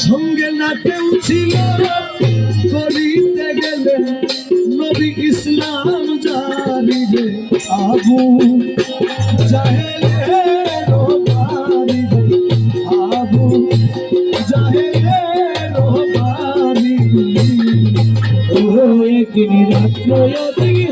সঙ্গে না কেউ ছিল করিতে গেলে নবী ইসলাম জানিবে আবু বাড়িবে আবু জাহেলের বাড়িবে ও একদিন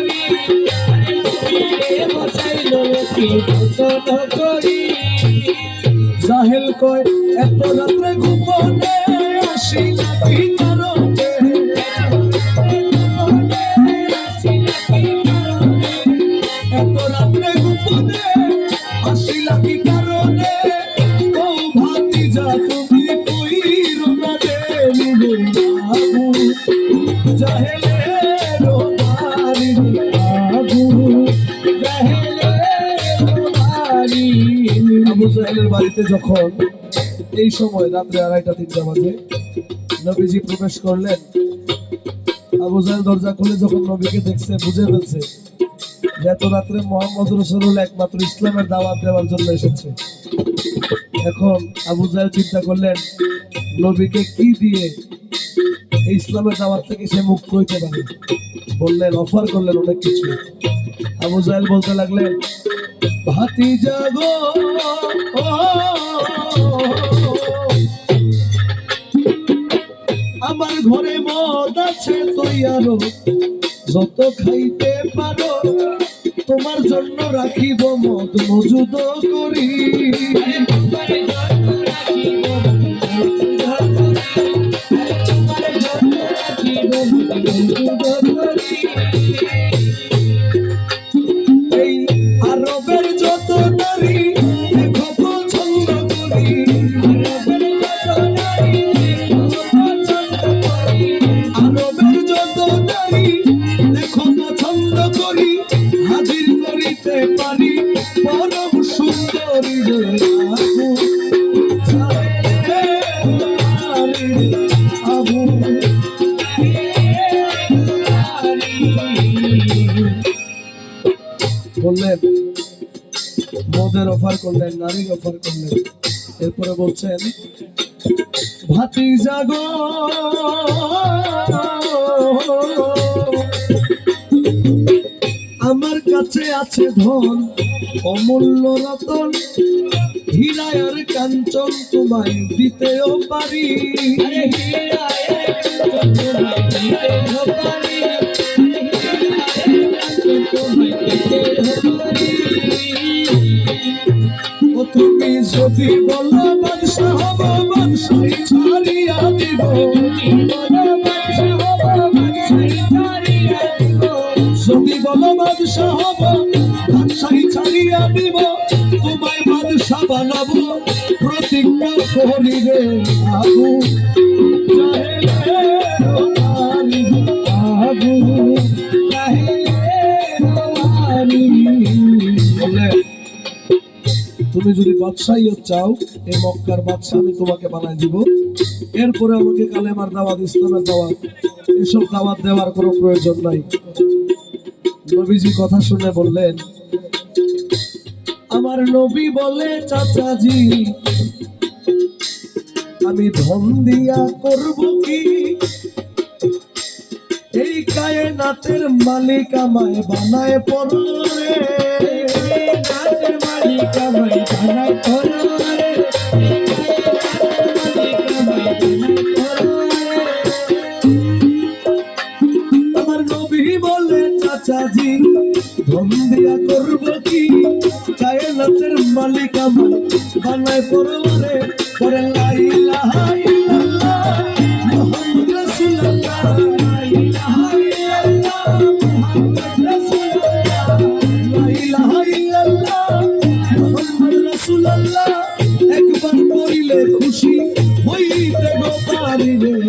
জাহেল কয় এত রাত্রে আবু জাহেলের বাড়িতে যখন এই সময় রাত্রে আড়াইটা, তিনটা বাজে, নবীজি প্রবেশ করলেন। আবু জাহেল দরজা খুলে যখন নবীকে দেখছে, বুঝে ফেলছে এত রাত্রে মোহাম্মদ রসুল একমাত্র ইসলামের দাওয়াত দেওয়ার জন্য এসেছে। এখন আবু জাহেল চিন্তা করলেন, নবীকে কি দিয়ে এই ইসলামের দাওয়াত থেকে সে মুক্ত হইতে পারে? বললেন, অফার করলেন অনেক কিছু। আবু জাহেল বলতে লাগলেন ভাতি জাগো আমার ঘরে মদ আছে তুই আরও যত খাইতে পারো, তোমার জন্য রাখিব মদ মজুদ করি। মদের করলেন নারীর অফার করলেন। এরপরে বলছেন, ভাতি জাগো। আমার কাছে আছে ধন, অমূল্য রতন হীরা আর কাঞ্চন তোমায় দিতেও পারি। ও বলো বাদশাহ হব বাদশাহী ছাড়িয়া দিব। বলো বাদশাহ হব বাদশাহী ছাড়িয়া তোমায় বাদশাহ বানাবো, প্রতিজ্ঞা করি রে চাও, এই মক্কার বাদশাহ আমি তোমাকে বানাই দিব। এরপরে আমাকে কালেমার দাওয়াত, ইসলামের দাওয়াত, এসব দাওয়াত দেওয়ার কোনো প্রয়োজন নাই। নবীজি কথা শুনে বললেন, আমার নবী বলে, চাচাজি, আমি ধন দিয়া করব কি? এই কায়নাতের মালিক আমায় বানায় বলে চাচাজি ধন করব কি? কায়নাতের মালিক আমার। বানায় পরে পরে লাইলাহা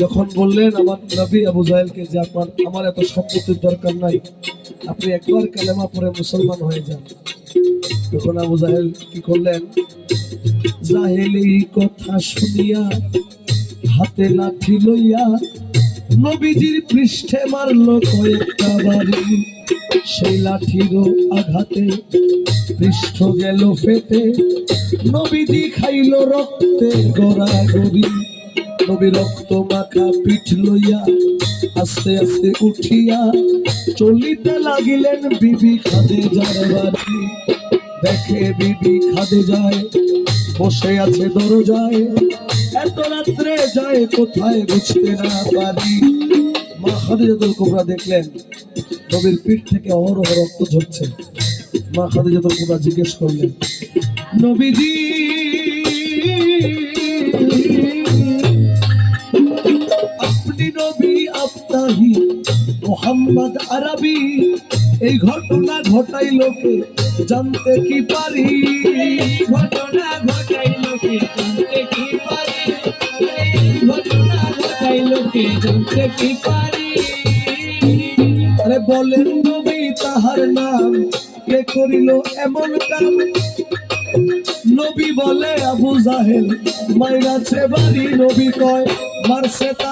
যখন বললেন আমার নবী আবু জাহেলকে যে আপনার, আমার এত সম্পত্তির দরকার নাই, আপনি একবার কালেমা পরে মুসলমান হয়ে যান। তখন আবু জাহেল কি করলেন? জাহেল কথা শুনিয়া হাতে লাঠি লইয়া নবীজির পৃষ্ঠে মারলো কয়েকটা বাড়ি। সেই লাঠির আঘাতে পৃষ্ঠ গেল ফেটে, নবীজি খাইল রক্তে গড়াগড়ি। নবী রক্ত মাখা পিঠ লইয়া আস্তে আস্তে উঠিয়া চলিতে লাগিলেন বিবি খাদে যার দেখে বিবি খাদে যায়, বসে আছে দরজায়। এত রাত্রে যায়, কোথায় বুঝতে না পারি। মা খাদিজাতুল কুবরা দেখলেন, নবীর পিঠ থেকে অহরহ রক্ত ঝরছে। মা খাদিজাতুল কুবরা জিজ্ঞেস করলেন, নবীজি নবী মোহাম্মদ আরবি। এই ঘটনা ঘটাই লোকে জানতে কি পারি? ঘটনা ঘটাইল কে জানতে কি পারি? ঘটনা ঘটাইল কে জানতে কি পারি? আরে বলেন নবী তাহার নাম কে করিল এমন কাম? নবী বলে আবু জাহেল মাইরাছে বাড়ি নবী কয় মারছে তাতে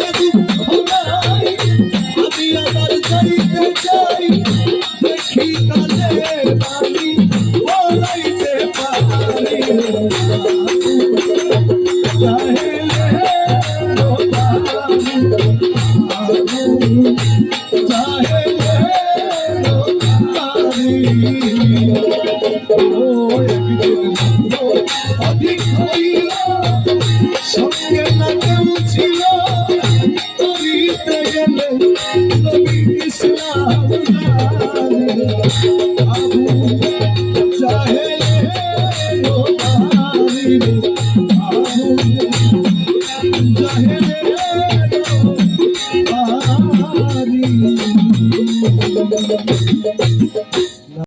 Oh.